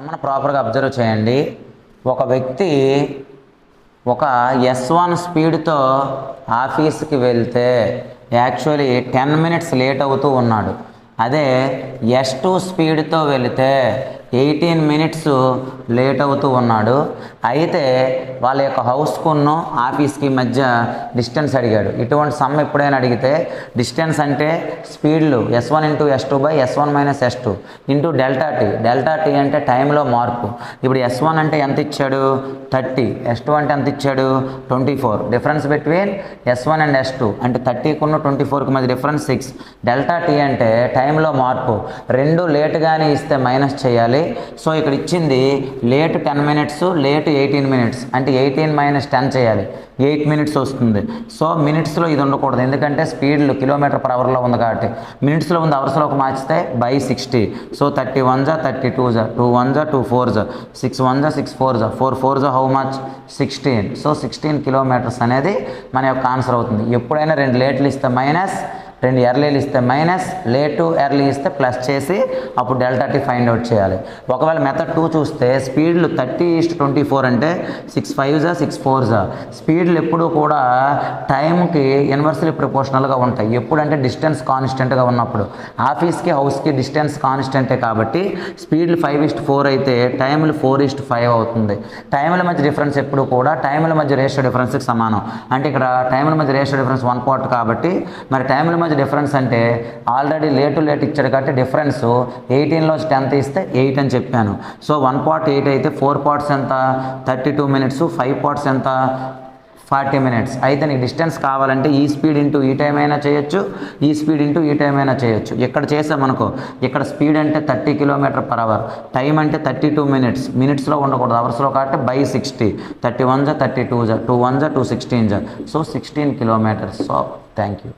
మన ప్రాపర్గా అబ్జర్వ్ చేయండి. ఒక వ్యక్తి ఒక ఎస్ వన్ స్పీడ్తో ఆఫీస్కి వెళ్తే యాక్చువల్లీ టెన్ మినిట్స్ లేట్ అవుతూ ఉన్నాడు. అదే ఎస్ టూ స్పీడ్తో వెళితే ఎయిటీన్ మినిట్స్ లేట్ అవుతూ ఉన్నాడు. అయితే వాళ్ళ యొక్క హౌస్కును ఆఫీస్కి మధ్య డిస్టెన్స్ అడిగాడు. ఇటువంటి సమ్ ఎప్పుడైనా అడిగితే డిస్టెన్స్ అంటే స్పీడ్లు S one into S two by S one minus S two into delta T. Delta T అంటే టైంలో మార్పు. ఇప్పుడు ఎస్ వన్ అంటే ఎంత ఇచ్చాడు? థర్టీ. ఎస్ టూ అంటే ఎంత ఇచ్చాడు? Twenty four. Difference between S one and S two. అంటే థర్టీకున్న ట్వంటీ ఫోర్కి మధ్య డిఫరెన్స్ సిక్స్. డెల్టా టీ అంటే టైంలో మార్పు. రెండు లేటుగానే ఇస్తే మైనస్ చేయాలి. సో ఇక్కడ ఇచ్చింది late ten minutes late eighteen minutes అంటే ఎయిటీన్ మైనస్ టెన్ చేయాలి. ఎయిట్ మినిట్స్ వస్తుంది. సో మినిట్స్లో ఇది ఉండకూడదు. ఎందుకంటే స్పీడ్లు కిలోమీటర్ పర్ అవర్లో ఉంది కాబట్టి. మినిట్స్లో ఉంది అవర్స్లోకి మార్చితే by sixty so thirty one జా థర్టీ టూ జా టూ వన్ జా టూ ఫోర్ జా సిక్స్ వన్ జా సిక్స్ ఫోర్ జా ఫోర్ ఫోర్ జా how much sixteen so sixteen kilometres అనేది మన యొక్క ఆన్సర్ అవుతుంది. ఎప్పుడైనా రెండు లేట్లు ఇస్తే మైనస్ రెండు ఎర్లీలు ఇస్తే మైనస్ లేటు ఎర్లీ ఇస్తే ప్లస్ చేసి అప్పుడు డెల్టా టీ ఫైండ్ అవుట్ చేయాలి. ఒకవేళ మెథడ్ టూ చూస్తే స్పీడ్లు thirty is to twenty four అంటే సిక్స్ ఫైవ్జా సిక్స్ ఫోర్జా స్పీడ్లు ఎప్పుడు కూడా టైంకి ఇన్వర్స్లీ ప్రపోర్షనల్గా ఉంటాయి. ఎప్పుడంటే డిస్టెన్స్ కాన్స్టెంట్గా ఉన్నప్పుడు. ఆఫీస్కి హౌస్కి డిస్టెన్స్ కాన్స్టెంటే కాబట్టి స్పీడ్లు ఫైవ్ ఈస్ట్ ఫోర్ అయితే టైంలు ఫోర్ ఈస్ట్ ఫైవ్ అవుతుంది. టైంల మధ్య డిఫరెన్స్ ఎప్పుడు కూడా టైంల మధ్య రేషియో డిఫరెన్స్కి సమానం. అంటే ఇక్కడ టైంల మధ్య రేషియో డిఫరెన్స్ వన్ పార్ట్ కాబట్టి మరి టైంల మధ్య డిఫరెన్స్ అంటే ఆల్రెడీ లేటు లేట్ ఇచ్చాడు కాబట్టి డిఫరెన్స్ ఎయిటీన్లో టెన్త్ ఇస్తే ఎయిట్ అని చెప్పాను. సో వన్ పార్ట్ ఎయిట్ అయితే ఫోర్ పార్ట్స్ ఎంత? Thirty two minutes five parts ఎంత? ఫార్టీ మినిట్స్ అయితే నీకు డిస్టెన్స్ కావాలంటే ఈ స్పీడ్ ఇంటూ ఈ టైం అయినా చేయొచ్చు ఈ స్పీడ్ ఇంటూ ఈ టైం అయినా చేయొచ్చు. ఇక్కడ చేసామనుకో ఇక్కడ స్పీడ్ అంటే thirty kilometre per hour time అంటే థర్టీ టూ మినిట్స్ మినిట్స్లో ఉండకూడదు అవర్స్లో కాబట్టి బై సిక్స్టీ థర్టీ వన్ జా థర్టీ టూ జా టూ వన్ జా టూ సిక్స్టీన్ జా. So sixteen kilometres so thank you